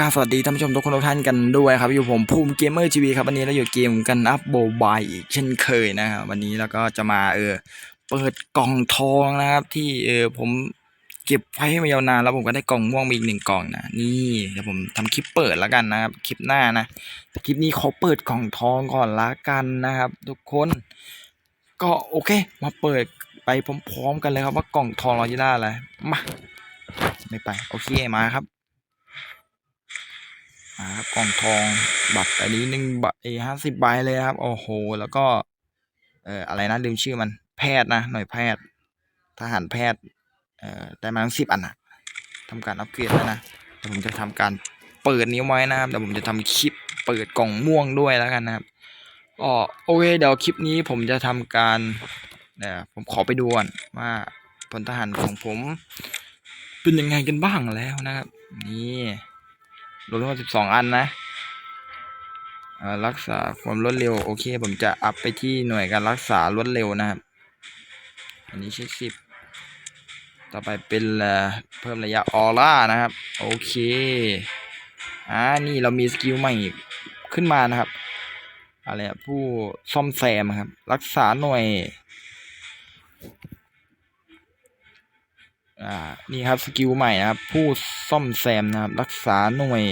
กรารสวัสดีท่านผู้ชมทุกคนทุกท่านกันด้วยครับอยู่ผมภูมิเกมเมอร์ทีวีครับวันนี้เราอยู่เกมกันอัพโบบายอีกเช่นเคยนะครับวันนี้เราก็จะมาเออเปิดกล่องทองนะครับ ที่เออผมเก็บไว้มายาวนานแล้วผมก็ได้กล่องม่วงมาอีกหนึ่งกล่องนะนี่เดี๋ยวผมทำคลิปเปิดแล้วกันนะครับคลิปหน้านะแต่คลิปนี้ขอเปิดกล่องทองก่อนละกันนะครับ ทุกคน ก็โอเค มาเปิดไปพร้อมๆกันเลยครับว่ากล่องทองเราจะได้อะไรมาไม่ไปโอเคมาครับ อ่าครับกล่องทองบัตรอันนี้หนึ่งใบห้าสิบใบเลยครับ โอ้โห แล้วก็เอ่ออะไรนะลืมชื่อมันแพทย์นะ หน่วยแพทย์ ทหารแพทย์เอ่อได้มาทั้งสิบอันนะทำการอัปเกรดแล้วนะเดี๋ยวผมจะทำการเปิดนิ้วไว้นะครับเดี๋ยวผมจะทำคลิปเปิดกล่องม่วงด้วยแล้วกันนะครับอ๋อโอเคเดี๋ยวคลิปนี้ผมจะทำการเดี๋ยวผมขอไปดูก่อนว่าพลทหารของผมเป็นยังไงกันบ้างแล้วนะครับ นี่ รวมทั้งหมดสิบสองอันนะอ่ารักษาความรวดเร็วโอเค ผมจะอัพไปที่หน่วยการรักษารวดเร็วนะครับ อันนี้ใช้สิบต่อไปเป็นเอ่อเพิ่มระยะออร่านะครับ โอเคอ่านี่เรามีสกิลใหม่ขึ้นมานะครับ อะไรอะผู้ซ่อมแซมครับ รักษาหน่วย อ่านี่ครับสกิลใหม่นะครับ ผู้ซ่อมแซมนะครับ รักษาหน่วย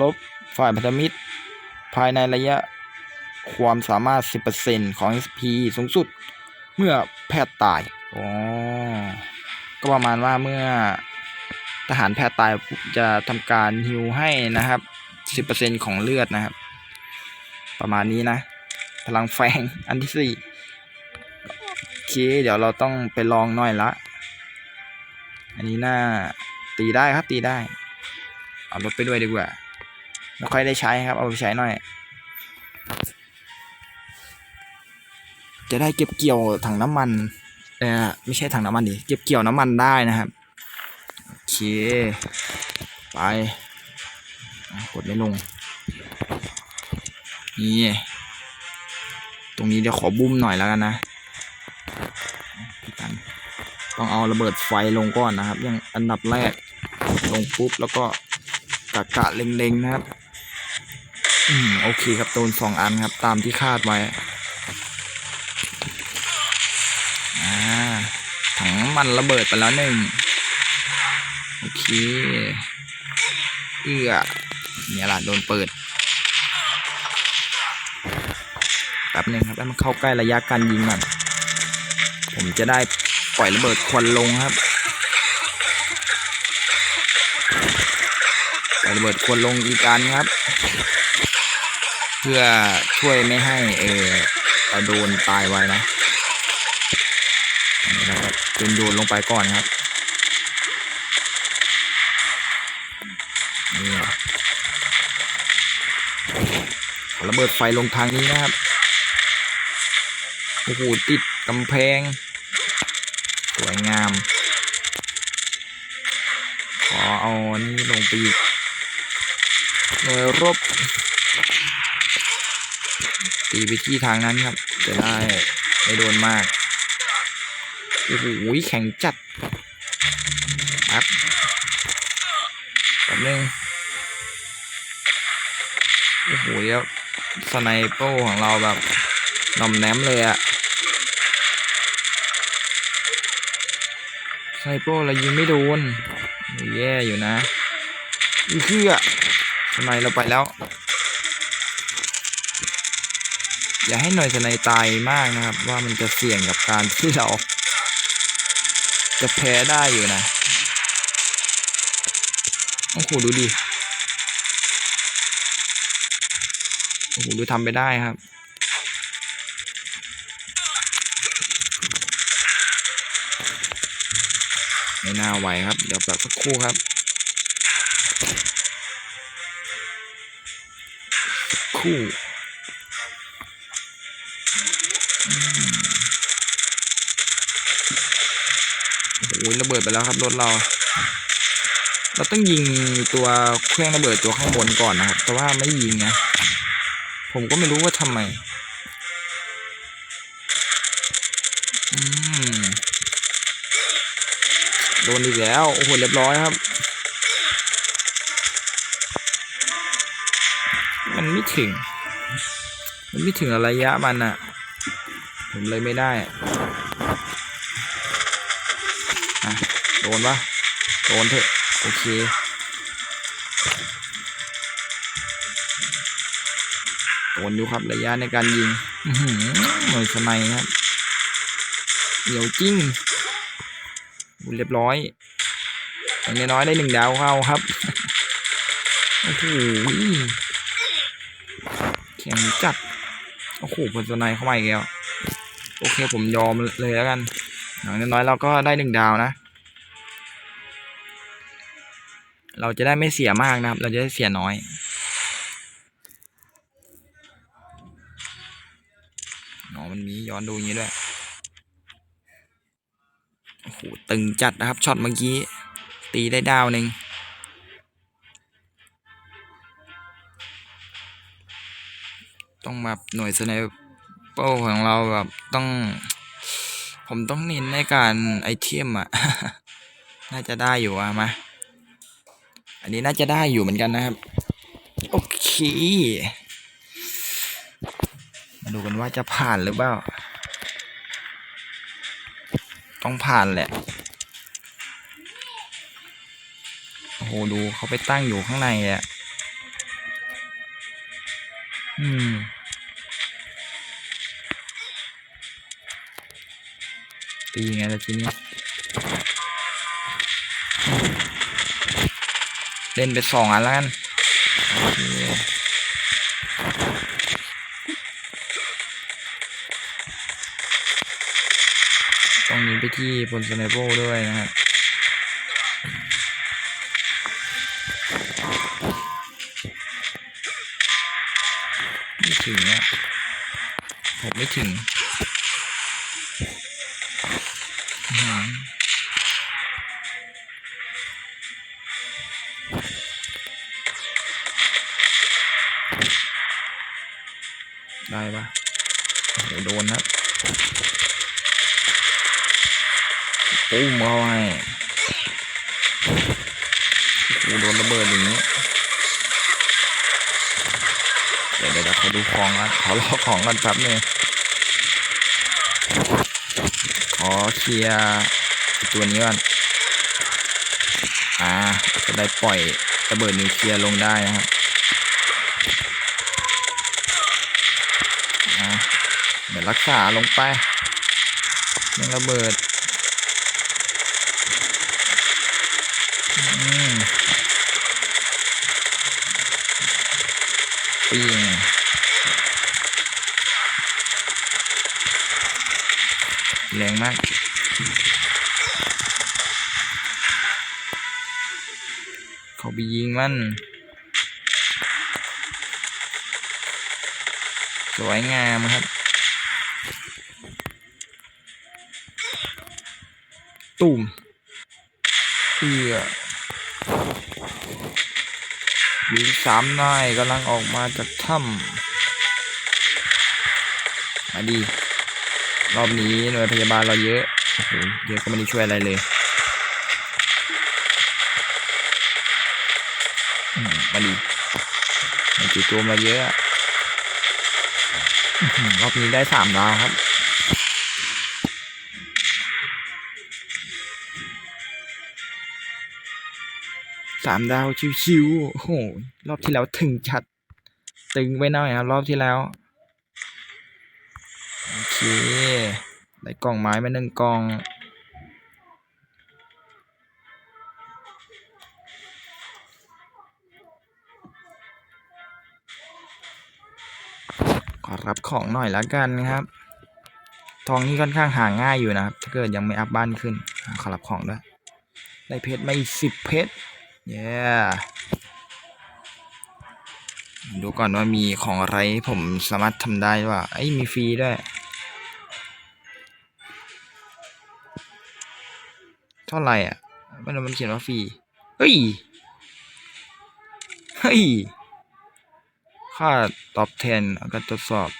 ลบฝ่ายพันธมิตร ภายในระยะความสามารถ 10%ของ SP สูงสุด เมื่อแพทย์ตายอ๋อก็ประมาณว่าเมื่อทหารแพทย์ตายจะทำการฮิวให้นะครับ 10%ของเลือดนะครับ ประมาณนี้นะ พลังแฝงอันที่สี่โอเค เดี๋ยวเราต้องไปลองหน่อยละ อันนี้น่าตีได้ครับตีได้ เอารถไปด้วยดีกว่าไม่ค่อยได้ใช้ครับ เอาไปใช้หน่อย จะได้เก็บเกี่ยวถังน้ำมันเออไม่ใช่ถังน้ำมันดิเก็บเกี่ยวน้ำมันได้นะครับโอเคไปกดไม่ลงนี่ตรงนี้เดี๋ยวขอบุ้มหน่อยแล้วกันนะ ต้องเอาระเบิดไฟลงก่อนนะครับย่างอันดับแรกลงปุ๊บแล้วก็กะกะเล็งๆนะครับอืมโอเคครับโดนสองอันครับ ตามที่คาดไว้อาถังมันระเบิดไปแล้วหนึ่งโอเคเอื้อเนี่ยล่ะโดนเปิดแป๊บนึ่งครับให้มันเข้าใกล้ระยะการยิงก่อนผมจะได้ ล่อยระเบิดควันลงครับปล่อยระเบิดควันลงอีกอันครับ เพื่อช่วยไม่ให้เออเราโดนตายไว้นะนี่นะครับเป็นโยนลงไปก่อนครับนี่ขอระเบิดไฟลงทางนี้นะครับโอ้โหติดกำแพง วยงาม ขอเอานี่ลงไปอีกหน่วยรบ ตีไปที่ทางนั้นครับ จะได้ไม่โดนมากโอ้โหแข็งจัดครับแป๊บนึงโอ้โหเดี๋ยวสไนเปอร์ของเราแบบนอมแนมเลยอะ ไซโปรเรายิงไม่โดนแย่อยู่นะอีเพื่อสไนเราไปแล้ว อย่าให้หน่วยสไนตายมากนะครับ ว่ามันจะเสี่ยงกับการที่เรา จะแพ้ได้อยู่นะโอ้โหดูดิโอ้โหดูทำไปได้ครับ ไม่น่าไหวครับ เดี๋ยวแบบสักครู่ครับคู่โอ้โหระเบิดไปแล้วครับรถเรา เราต้องยิงตัวเครื่องระเบิดตัวข้างบนก่อนนะครับ แต่ว่าไม่ยิงนะ ผมก็ไม่รู้ว่าทำไม โดนอีกแล้ว โอ้โห เรียบร้อยครับ มันไม่ถึง มันไม่ถึงระยะมันอะผมเลยไม่ได้อะโดนปะโดนเถอะ โอเคโดนอยู่ครับระยะในการยิง อือหือหน่วยสไนครับเหนียวจริง เรียบร้อยอย่างน้อยได้หนึ่งดาวเข้าครับโอ้โหแข็งจัดโอ้โหผลสนด์เข้ามาอีกแล้วโอเคผมยอมเลยแล้วกันอย่างน้อยเราก็ได้หนึ่งดาวนะ เราจะได้ไม่เสียมากนะครับ เราจะได้เสียน้อยอ๋อมันมีย้อนดูอย่างนี้ด้วย โอ้โหตึงจัดนะครับช็อตเมื่อกี้ ตีได้ดาวหนึ่งต้องแบบหน่วยสไนเปอร์ของเราแบบต้อง ผมต้องเน้นในการไอเทมอะ น่าจะได้อยู่อะมา อันนี้น่าจะได้อยู่เหมือนกันนะครับ โอเค มาดูกันว่าจะผ่านหรือเปล่า ต้องผ่านแหละ โอ้โห ดูเขาไปตั้งอยู่ข้างในอะอืมตียังไงล่ะทีนี้ เล่นไปสองอันแล้วกัน โอเคต้องยิงไปที่บนสไนโบด้วยนะครับไม่ถึงอะผมไม่ถึงหือได้ปะโดนครั บปุ้มาให้โอ้โหโดนระเบิดอย่างนี้เดี๋ยวเดี๋ยวเดี๋ยวขอดูของก่อนขอรอของก่อนแป๊บนึงขอเคลียร์ตัวนี้ก่อน อ่า จะได้ปล่อยระเบิดนิวเคลียร์ลงได้นะครับอ่าเดี๋ยวรักษาลงไปยังระเบิด อืมปีง แรงมาก เขาไปยิงมัน สวยงามครับ ตุ่มเอือมีสามนายกำลังออกมาจากถ้ำมาดี รอบนี้หน่วยพยาบาลเราเยอะโอ้โหเยอะก็ไม่ได้ช่วยอะไรเลย มาดีมันจู่โจมาเยอะรอบนี้ได้สามดาวครับสามดาวชิวๆโอ้โหรอบที่แล้วถึงชัด ตึงไปหน่อยครับ รอบที่แล้ว ได้กล่องไม้มาหนึ่งกล่องขอรับของหน่อยละกันครับ ทองนี่ค่อนข้างหาง่ายอยู่นะครับ ถ้าเกิดยังไม่อัพบ้านขึ้น ขอรับของด้วย ได้เพชรมาอีกสิบเพชร เย้ดูก่อนว่ามีของอะไรผมสามารถทำได้หรือเปล่าไอ้ยมีฟรีด้วย เท่าไหร่อะมันมันเขียนว่าฟรีเฮ้ยเฮ้ยค่าตอบแทนการตรวจสอบ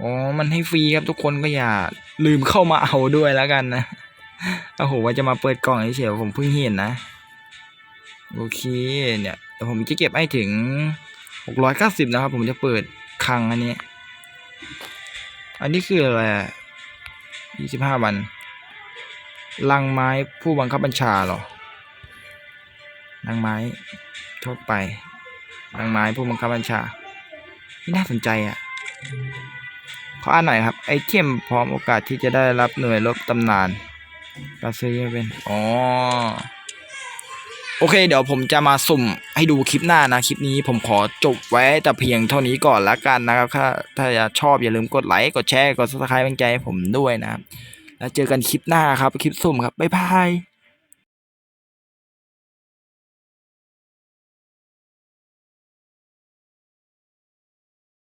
อ๋อมันให้ฟรีครับทุกคนก็อย่าลืมเข้ามาเอาด้วยแล้วกันนะโอ้โหว่าจะมาเปิดกล่องเฉยๆผมเพิ่งเห็นนะ โอเคเนี่ยเดี๋ยวผมจะเก็บให้ถึงหกร้อยเก้าสิบนะครับ ผมจะเปิดคังอันนี้ อันนี้คืออะไรยี่สิบห้าวัน ลังไม้ผู้บังคับบัญชาหรอลังไม้ทั่วไปลังไม้ผู้บังคับบัญชาที่น่าสนใจอะขออ่านหน่อยครับ ไอเทมพร้อมโอกาสที่จะได้รับหน่วยลบตำนานเราซื้อเป็นอ๋อโอเค เดี๋ยวผมจะมาสุ่มให้ดูคลิปหน้านะ คลิปนี้ผมขอจบไว้แต่เพียงเท่านี้ก่อนละกันนะครับ ถ้าถ้าชอบอย่าลืมกดไลค์ กดแชร์ กดซับสไครป์เป็นใจให้ผมด้วยนะครับ แล้วเจอกันคลิปหน้าครับ คลิปสุ่มครับ บ๊ายบาย